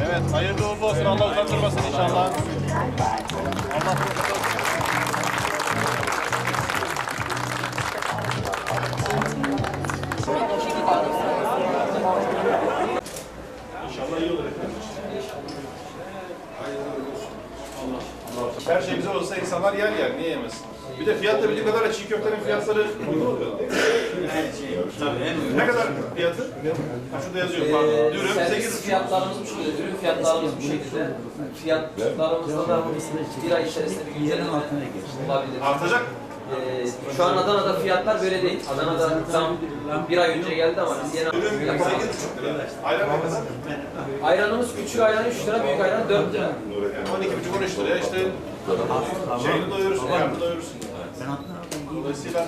Evet, hayırlı uğurlu olsun. Allah uzandırmasın inşallah. Allah Her şey güzel olsa insanlar yer yer. Niye yemesin? Bir de fiyat da bildiği kadar çiğ köftenin fiyatları uygun oluyor. Ne kadar fiyatı? Ha, şurada yazıyor pardon. Ee, Dürüm servis 8 fiyatlarımız bu şekilde, ürün fiyatlarımız bu şekilde. Fiyatlarımızda da bir ay içerisinde bir güncelleme olabilir. Artacak. Ee, şu an Adana'da fiyatlar böyle değil. Adana'da zam bir ay önce geldi ama biz yeni Dürüm 8,5 lira. Ayran ne kadar? Ayranımız küçük ayran 3 lira, büyük ayran 4 lira. Yani 12,5 13 liraya işte şeyini doyurursun, karnını doyurursun. Dolayısıyla